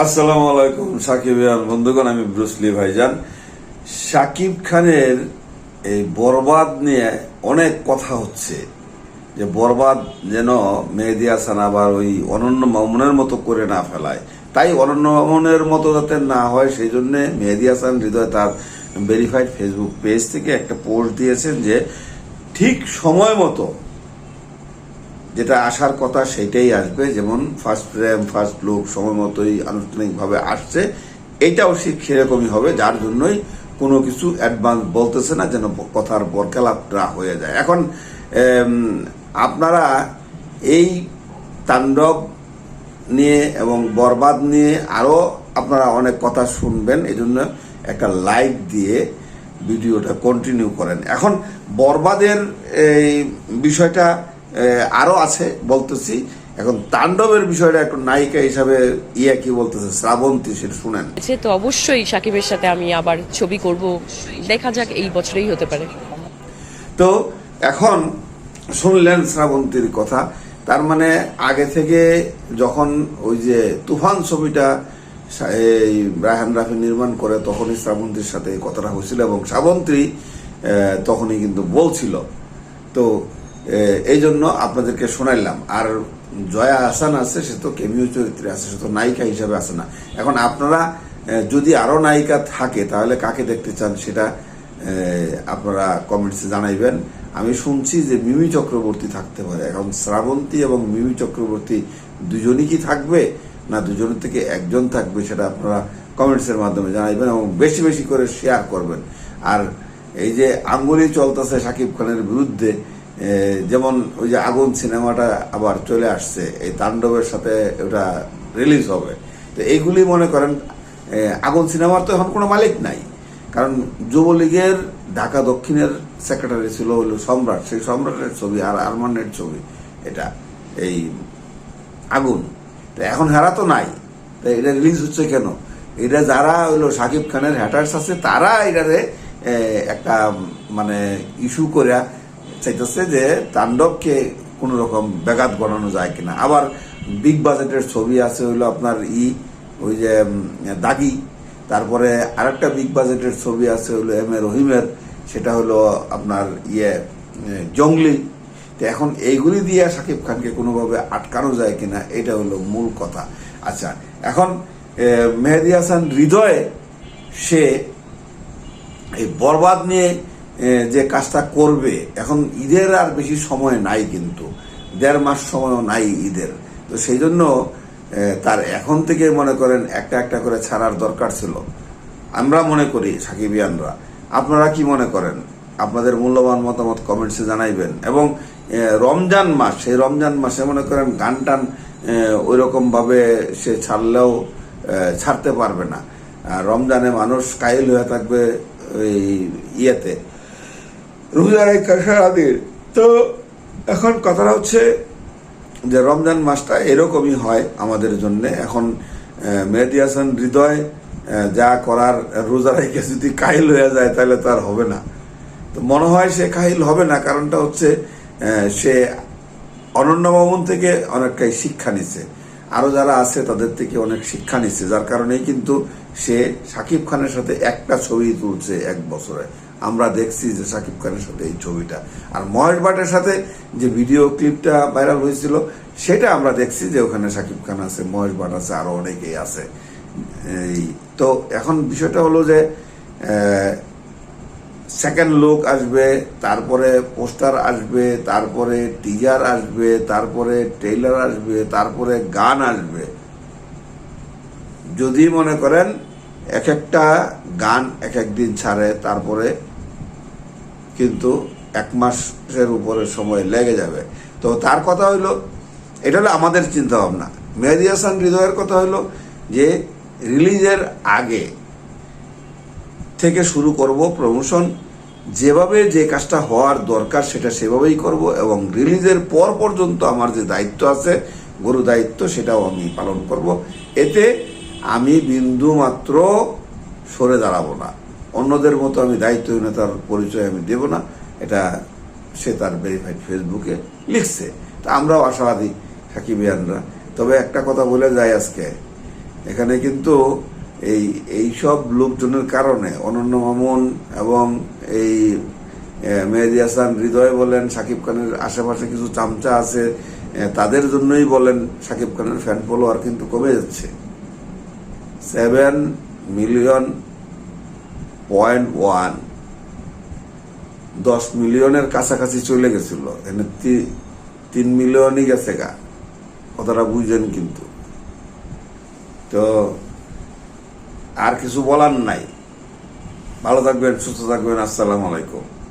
আসসালামু আলাইকুম সাকিব বন্ধুগণ, আমি ব্রুসলি ভাইজান। সাকিব খানের এই বরবাদ নিয়ে অনেক কথা হচ্ছে। যে বরবাদ যেন মেহেদি হাসান আবার ওই অনন্য মামুনের মতো করে না ফেলায়। তাই অনন্য মামুনের মতো যাতে না হয় সেই জন্য মেহেদি হাসান হৃদয় তার ভেরিফাইড ফেসবুক পেজ থেকে একটা পোস্ট দিয়েছেন যে ঠিক সময় মতো যেটা আসার কথা সেটাই আসবে, যেমন ফার্স্ট ফ্রেম ফার্স্ট লুক সময় মতোই আনুষ্ঠানিকভাবে আসছে। এটাও ঠিক সেরকমই হবে, যার জন্যই কোনো কিছু অ্যাডভান্স বলতেছে না যেন কথার বরকেলাপটা হয়ে যায়। এখন আপনারা এই তাণ্ডব নিয়ে এবং বরবাদ নিয়ে আরও আপনারা অনেক কথা শুনবেন এই জন্য একটা লাইক দিয়ে ভিডিওটা কন্টিনিউ করেন। এখন বরবাদের এই বিষয়টা আহ, আরও আছে বলতেছি। এখন তাণ্ডবের বিষয়টা একটু নায়িকা হিসাবে ইয়া কি বলতেছে? শ্রাবন্তী সেটা শুনেন। সে তো অবশ্যই সাকিবের সাথে আমি আবার ছবি করব। দেখা যাক এই বছরেই হতে পারে। তো এখন শুনলেন শ্রাবন্তীর কথা। তার মানে আগে থেকে যখন ওই যে তুফান ছবিটা এই রায়হান রাফি নির্মাণ করে তখনই শ্রাবন্তীর সাথে এই কথাটা হয়েছিল এবং শ্রাবন্তী তখনই কিন্তু বলছিল। তো এই জন্য আপনাদেরকে শোনাইলাম। আর জয়া হাসান আছে, সে তো কেমিও চরিত্রে আছে, সে তো নায়িকা হিসাবে আছে না। এখন আপনারা যদি আরও নায়িকা থাকে, তাহলে কাকে দেখতে চান সেটা আপনারা কমেন্টসে জানাইবেন। আমি শুনছি যে মিমি চক্রবর্তী থাকতে পারে। এখন শ্রাবন্তী এবং মিমি চক্রবর্তী দুজনই কি থাকবে, না দুজনের থেকে একজন থাকবে, সেটা আপনারা কমেন্টসের মাধ্যমে জানাইবেন এবং বেশি বেশি করে শেয়ার করবেন। আর এই যে আঙ্গুলি চলতেছে শাকিব খানের বিরুদ্ধে যেমন ওই যে আগুন সিনেমাটা আবার চলে আসছে, এই তাণ্ডবের সাথে ওটা রিলিজ হবে। তো এইগুলি মনে করেন আগুন সিনেমার তো এখন কোনো মালিক নাই। কারণ যুবলীগের, ঢাকা দক্ষিণের সেক্রেটারি ছিল হলো সম্রাট, সেই সম্রাটের ছবি আর আরমানের ছবি, এটা, এই আগুন। তো এখন হেরা তো নাই। তো এটা রিলিজ হচ্ছে কেন? এটা যারা হইল সাকিব খানের হ্যাটার্স আছে, তারা এটারে একটা মানে ইস্যু করে চাইতেছে যে তাণ্ডবকে কোনো রকম ব্যাঘাত গণানো যায় কিনা। আবার বিগ বাজেটের ছবি আছে, হইল আপনার ই, ওই যে দাগি। তারপরে আরেকটা বিগ বাজেটের ছবি আছে হলো এম এ রহিমের সেটা হলো আপনার ইয়ে জঙ্গলি। তো এখন এইগুলি দিয়ে সাকিব খানকে কোনোভাবে আটকানো যায় কিনা, এটা হলো মূল কথা। আচ্ছা এখন মেহেদি হাসান হৃদয়ে সে এই বরবাদ নিয়ে যে কাজটা করবে, এখন ঈদের আর বেশি সময় নাই কিন্তু। দেড় মাস সময়ও নাই ঈদের। তো সেই জন্য তার এখন থেকে মনে করেন একটা একটা করে ছাড়ার দরকার ছিল। আমরা মনে করি, সাকিবিয়ানরা, আপনারা কি মনে করেন? আপনাদের মূল্যবান মতামত কমেন্টসে জানাইবেন। এবং রমজান মাস, সেই রমজান মাসে মনে করেন গান টান ওই রকম ভাবে সে ছাড়লেও ছাড়তে পারবে না। রমজানে মানুষ কাইল হয়ে থাকবে ওই ইয়েতে। রোজার এই সারাদিন তো এখন কথাটা হচ্ছে যে রমজান মাসটা এরকমই হয় আমাদের জন্য। এখন মেহেদি হাসান হৃদয় যা করার রোজা রেখে যদি কাহিল হয়ে যায় তাহলে তো আর হবে না। তো মনে হয় সে কাহিল হবে না, কারণটা হচ্ছে সে অনন্য ভবন থেকে অনেকটাই শিক্ষা নিচ্ছে আরও যারা আছে তাদের থেকে অনেক শিক্ষা নিচ্ছে যার কারণেই কিন্তু সে সাকিব খানের সাথে একটা ছবি তুলছে এক বছরে। আমরা দেখছি যে সাকিব খানের সাথে এই ছবিটা। আর মহেশ ভাটের সাথে যে ভিডিও ক্লিপটা ভাইরাল হয়েছিল, সেটা আমরা দেখছি যে ওখানে সাকিব খান আছে, মহেশ ভাট আছে, আরও অনেকেই আছে। এই, তো এখন বিষয়টা হলো যে সেকেন্ড লুক আসবে, তারপরে পোস্টার আসবে, তারপরে টিজার আসবে, তারপরে ট্রেলার আসবে, তারপরে গান আসবে। যদি মনে করেন, এক একটা গান এক এক দিন ছাড়ে, তারপরে কিন্তু এক মাসের উপরে সময় লেগে যাবে। তো তার কথা হইল, এটা হলো আমাদের চিন্তা ভাবনা মেহেদি হাসান হৃদয়ের কথা হইল যে, রিলিজের আগে থেকে শুরু করব প্রমোশন, যেভাবে যে কাজটা হওয়ার দরকার সেটা সেভাবেই করব এবং রিলিজের পর পর্যন্ত আমার যে দায়িত্ব আছে, গুরু দায়িত্ব, সেটাও আমি পালন করব। এতে আমি বিন্দু মাত্র সরে দাঁড়াবো না। অন্যদের মতো আমি দায়িত্বহীনতার পরিচয় আমি দেব না। এটা সে তার ভেরিফাইড ফেসবুকে লিখছে। তা আমরাও আশাবাদী সাকিবিয়ানরা তবে একটা কথা বলে যাই আজকে। এখানে কিন্তু এই এই সব লোকজনের কারণে অনন্য মামুন এবং এই মেহেদি হাসান হৃদয় বলেন, সাকিব খানের আশেপাশে কিছু চামচা আছে তাদের জন্যই বলেন সাকিব খানের ফ্যান ফলোয়ার কিন্তু কমে যাচ্ছে। সেভেন মিলিয়ন পয়েন্ট ওয়ান দশ মিলিয়নের কাছাকাছি চলে গেছিল। এনে তিন মিলিয়নই গেছে গা। কথাটা বুঝেন কিন্তু। তো আর কিছু বলার নাই। ভালো থাকবেন, সুস্থ থাকবেন, আসসালামু আলাইকুম।